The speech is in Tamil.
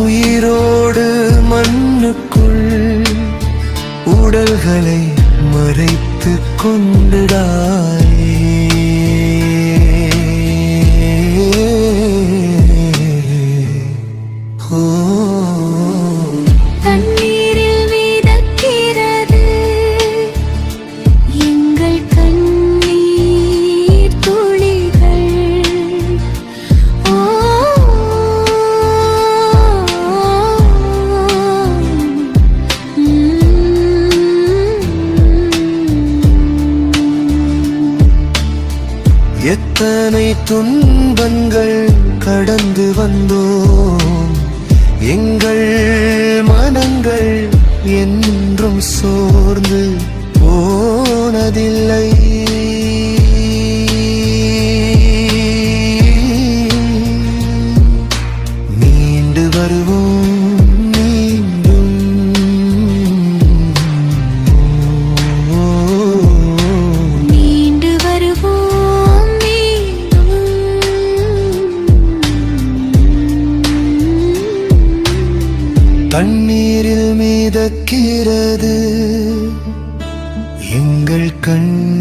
உயிரோடு மண்ணுக்குள் உடல்களை மறைத்து கொண்டுடாய். எத்தனை துன்பங்கள் கடந்து வந்தோம்? எங்கள் மனங்கள் என்றும் சோர்ந்து போனதில்லை. தண்ணீரில் மீதக்கிறது. எங்கள் கண்